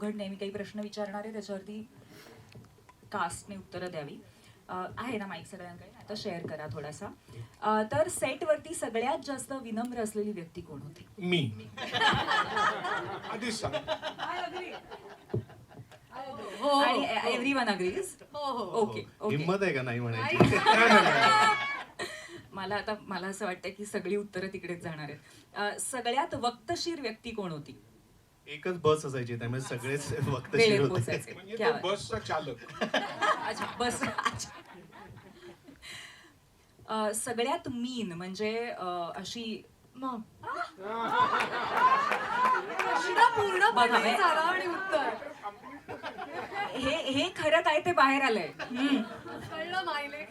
अवघड नेहमी काही प्रश्न विचारणार आहे त्याच्यावरती कास्टने उत्तरं द्यावी. आहे ना माईक सगळ्यांकडे? आता शेअर करा थोडासा. तर सेटवरती सगळ्यात जास्त विनम्र असलेली व्यक्ती कोण होती? मी. हो एव्हरी वन अग्रीज हो हो. ओके हिंमत आहे का नाही म्हणायची? नाही, नाही, नाही. मला आता मला असं वाटतं की सगळी उत्तरं तिकडेच जाणार आहेत. सगळ्यात वक्तशीर व्यक्ती कोण होती? एकच बस असायची त्यामुळे सगळेच वक्त वेळेत होते. पोचायचे. म्हणजे क्या तो बात. बसचा चालक. अच्छा बस. अच्छा. अं, सगळ्यात मीन म्हणजे अं, अशी मग प्रश्न पूर्णपणे बघा, हे- झाला आणि उत्तर. हे हे खरं काय ते बाहेर आलंय. हम्म. कळलं मायले.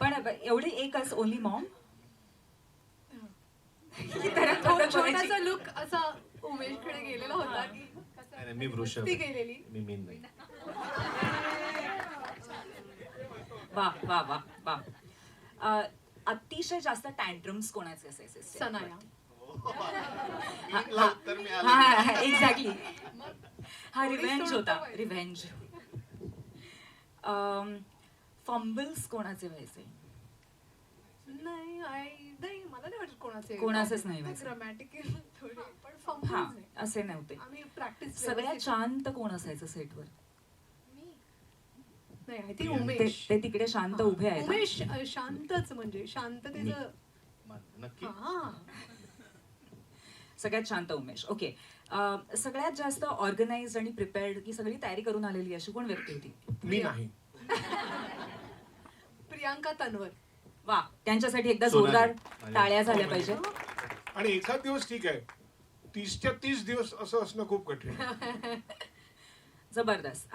पण एवढी एकच ओनली मॉम छोटासा लुक असा उमेशकडे गेलेला होता की कसं- मी वृषभ ती गेलेली. मी मीन नाही. वा वा वा वा. अं, अतिशय जास्त टँट्रम्स कोणाचे असायचे? सनाया. मीनला उत्तर मिळालं. हा एक्झॅक्टली हा रिव्हेंज होता. रिव्हेंज फंबल्स कोणाचे व्हायचे? नाही आय नाही मला नाही वाटत कोणाचे. कोणाचेच नाही व्हायचे. ग्रामॅटिकल हा असे नव्हते. आम्ही प्रॅक्टिस सगळ्यात शांत कोण असायचं सेटवर नाही उमेश. ते तिकडे शांत उभे आहेत. उमेश शांतच म्हणजे शांततेचं हा सगळ्यात शांत उमेश. ओके. सगळ्यात जास्त ऑर्गनाइज आणि प्रिपेअर्ड की सगळी तयारी करून आलेली अशी कोण व्यक्ती होती? मी नाही. प्रियांका तन्वर वा त्यांच्यासाठी एकदा. जोरदार टाळ्या झाल्या पाहिजे आणि एखाद दिवस ठीक आहे. तीसच्या तीस दिवस असं असणं खूप कठीण जबरदस्त.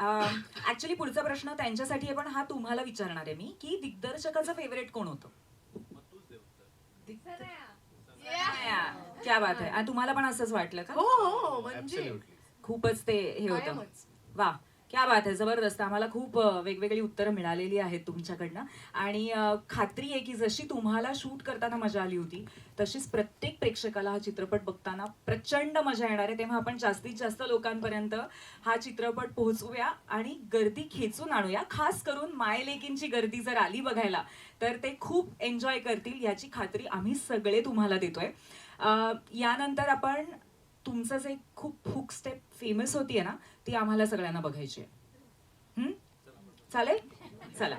ऍक्च्युली पुढचा प्रश्न त्यांच्यासाठी आहे पण हा तुम्हाला विचारणार आहे मी की दिग्दर्शकाचं फेवरेट कोण होतं? क्या बात आहे. तुम्हाला पण असंच वाटलं का? हो हो म्हणजे Absolutely. खूपच ते हे होतं. कायमच. वा. क्या बात आहे जबरदस्त. आम्हाला खूप वेगवेगळी उत्तरं मिळालेली आहेत तुमच्याकडनं. आणि खात्री आहे की जशी तुम्हाला शूट करताना मजा आली होती तशीच प्रत्येक प्रेक्षकाला हा चित्रपट बघताना प्रचंड मजा येणार आहे. तेव्हा आपण जास्तीत जास्त लोकांपर्यंत हा चित्रपट पोहोचवूया आणि गर्दी खेचून आणूया. खास करून मायलेकींची गर्दी जर आली बघायला तर ते खूप एन्जॉय करतील याची खात्री आम्ही सगळे तुम्हाला देतोय. यानंतर आपण तुमचं जे खूप हुक स्टेप फेमस होतीये ना ती आम्हाला सगळ्यांना बघायची आहे हम्म? चालेल? चला.